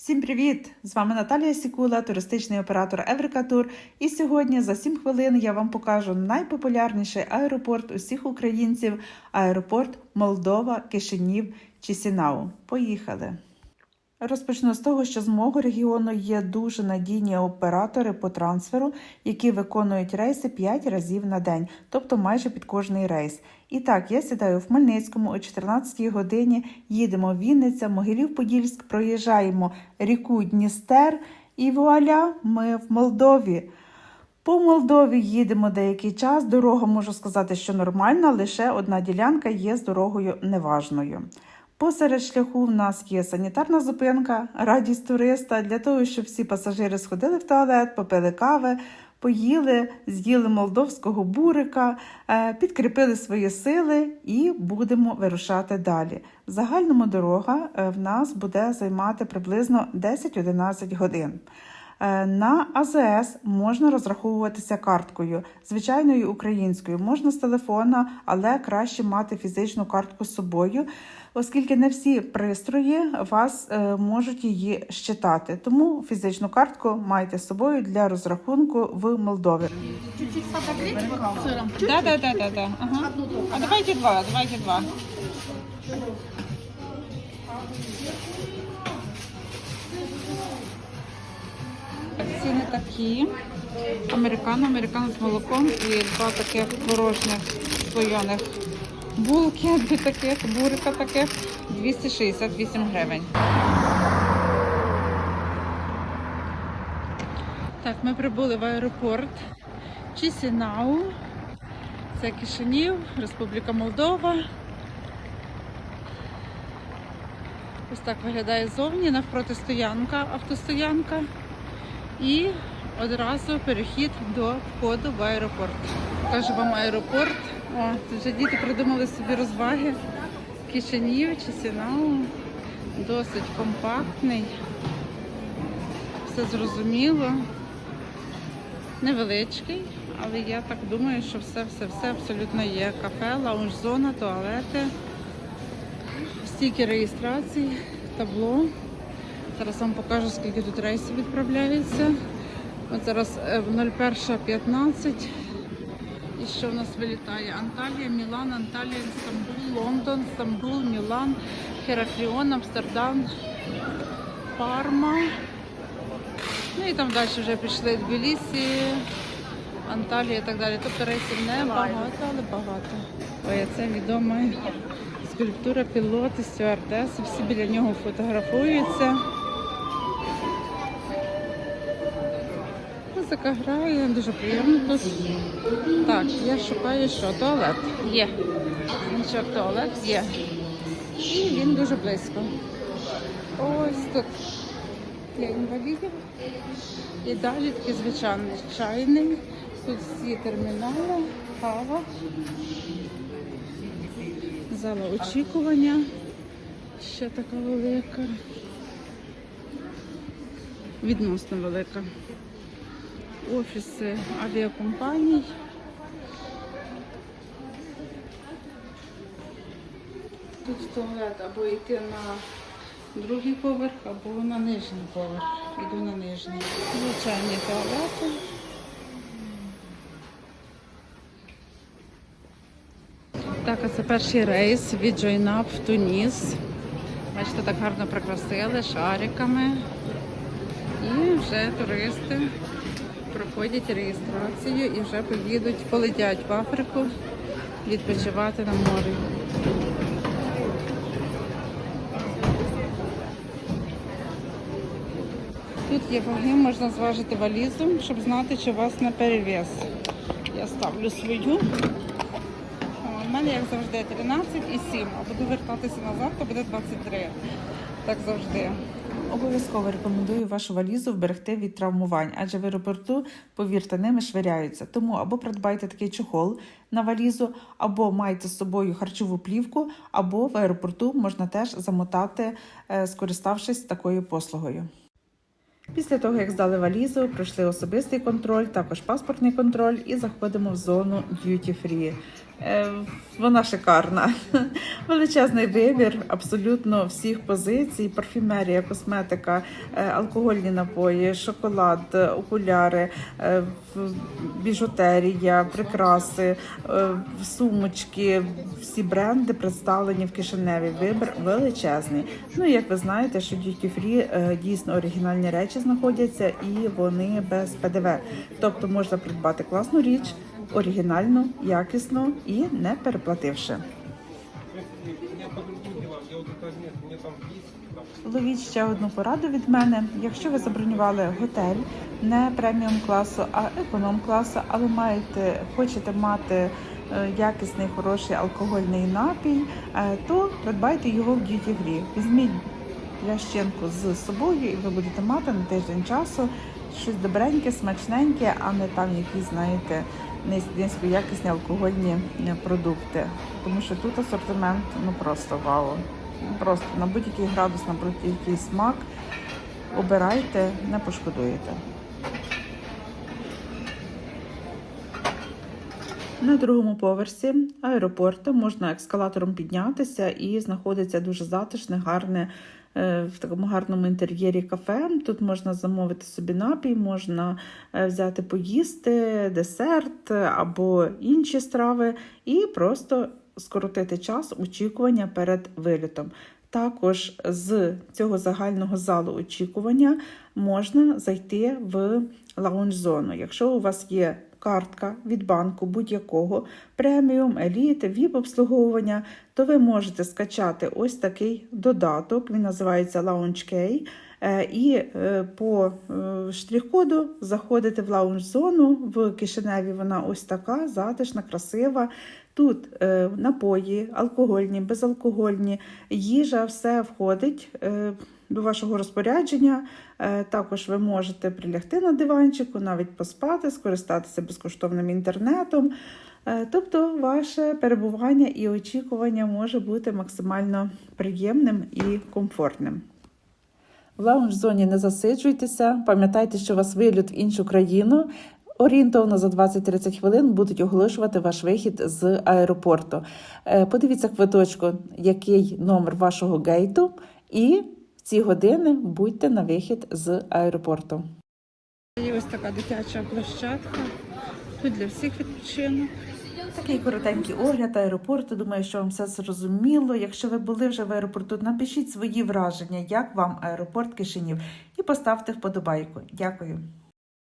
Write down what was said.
Всім привіт! З вами Наталія Сікула, туристичний оператор Еврика Тур. І сьогодні за 7 хвилин я вам покажу найпопулярніший аеропорт усіх українців аеропорт Молдова, Кишинів, Чісінау. Поїхали! Розпочну з того, що з мого регіону є дуже надійні оператори по трансферу, які виконують рейси 5 разів на день, тобто майже під кожний рейс. І так, я сідаю в Хмельницькому о 14-й годині, їдемо в Вінниця, Могилів-Подільськ, проїжджаємо ріку Дністер і вуаля, ми в Молдові. По Молдові їдемо деякий час. Дорога можу сказати, що нормальна, лише одна ділянка є з дорогою неважною. Посеред шляху в нас є санітарна зупинка, радість туриста для того, щоб всі пасажири сходили в туалет, попили кави, поїли, з'їли молдовського бурика, е, підкріпили свої сили і будемо вирушати далі. В загальному дорога е, в нас буде займати приблизно 10-11 годин. Е, На АЗС можна розраховуватися карткою, звичайною українською, можна з телефона, але краще мати фізичну картку з собою, оскільки не всі пристрої вас е, можуть її щитати. Тому фізичну картку майте з собою для розрахунку в Молдові. Чуть-чуть. Да, да, да, да, да. Ага. А давайте два, давайте два. Ціни такі. Американо, американо з молоком і два таких порожніх слоєних булки, дві таких, бурика таких, 268 гривень. Так, ми прибули в аеропорт Чісінау. Це Кишинів, Республіка Молдова. Ось так виглядає зовні, навпроти стоянка, автостоянка. І одразу перехід до входу в аеропорт. Покажу вам аеропорт. О, тут вже діти придумали собі розваги. Кишинів, Чісінау. Досить компактний. Все зрозуміло. Невеличкий, але я так думаю, що все-все-все абсолютно є. Кафе, лаунж-зона, туалети, стільки реєстрацій, табло. Зараз вам покажу, скільки тут рейсів відправляється. От зараз е, в 01.15. Що в нас вилітає? Анталія, Мілан, Анталія, Стамбул, Лондон, Стамбул, Мілан, Херакліон, Амстердам, Парма. Ну і там далі вже пішли Тбілісі, Анталія і так далі. Тобто рейсів не багато, але багато. Ой, це відома скульптура пілоти, стюардеси, всі біля нього фотографуються. Музика грає, дуже приємно тут. Так, я шукаю, що туалет. Є. Значок туалет є. І він дуже близько. Ось тут для інвалідів. І далі такий звичайний чайний. Тут всі термінали, кава, зала очікування. Ще така велика. Відносно велика. Офіси авіакомпаній. Тут туалет або йти на другий поверх або на нижній поверх. Іду на нижній. Звичайні туалети. Так, а це перший рейс від Джойнап в Туніс. Бачите, так гарно прикрасили шариками. І вже туристи проходять реєстрацію і вже поїдуть, полетять в Африку відпочивати на морі. Тут є ваги, можна зважити валізу, щоб знати, чи у вас на перевес. Я ставлю свою. У мене, як завжди, 13 і 7, а буду вертатися назад, то буде 23. Так завжди. Обов'язково рекомендую вашу валізу вберегти від травмувань, адже в аеропорту, повірте, ними швиряються. Тому або придбайте такий чохол на валізу, або майте з собою харчову плівку, або в аеропорту можна теж замотати, е, скориставшись такою послугою. Після того, як здали валізу, пройшли особистий контроль, також паспортний контроль і заходимо в зону Duty Free. Е, Вона шикарна. Величезний вибір абсолютно всіх позицій: парфюмерія, косметика, е, алкогольні напої, шоколад, е, окуляри, біжутерія, прикраси, сумочки. Всі бренди представлені в кишеневі. Вибір величезний. Ну як ви знаєте, що Duty Free дійсно оригінальні речі знаходяться і вони без ПДВ. Тобто можна придбати класну річ, оригінальну, якісну і не переплативши. Ловіть ще одну пораду від мене. Якщо ви забронювали готель не преміум класу, а економ класу, але маєте, хочете мати е, якісний хороший алкогольний напій, е, то придбайте його в Duty Free. Візьміть плящинку з собою, і ви будете мати на тиждень часу щось добреньке, смачненьке, а не там якісь, знаєте, низькоякісні алкогольні е, продукти. Тому що тут асортимент ну просто вау. Просто на будь-який градус, на будь-який смак обирайте, не пошкодуєте. На другому поверсі аеропорту можна ескалатором піднятися і знаходиться дуже затишне, гарне в такому гарному інтер'єрі кафе. Тут можна замовити собі напій, можна е, взяти поїсти, десерт е, або інші страви, і просто скоротити час очікування перед вилітом. Також з цього загального залу очікування можна зайти в лаунж-зону. Якщо у вас є картка від банку будь-якого преміум, еліт, віп обслуговування, то ви можете скачати ось такий додаток. Він називається Lounge Key. Е, І е, по е, штрих-коду заходите в лаунж-зону. В Кишиневі вона ось така, затишна, красива. Тут е, напої, алкогольні, безалкогольні, їжа, все входить е, до вашого розпорядження. Е, також ви можете прилягти на диванчику, навіть поспати, скористатися безкоштовним інтернетом. Е, тобто, ваше перебування і очікування може бути максимально приємним і комфортним. В лаунж-зоні не засиджуйтеся, пам'ятайте, що вас виліт в іншу країну. Орієнтовно за 20-30 хвилин будуть оголошувати ваш вихід з аеропорту. Е, Подивіться квиточку, який номер вашого гейту, і в ці години будьте на вихід з аеропорту. Є ось така дитяча площадка. Тут для всіх відпочинок. Такий коротенький огляд аеропорту. Думаю, що вам все зрозуміло. Якщо ви були вже в аеропорту, напишіть свої враження, як вам аеропорт Кишинів, і поставте вподобайку. Дякую.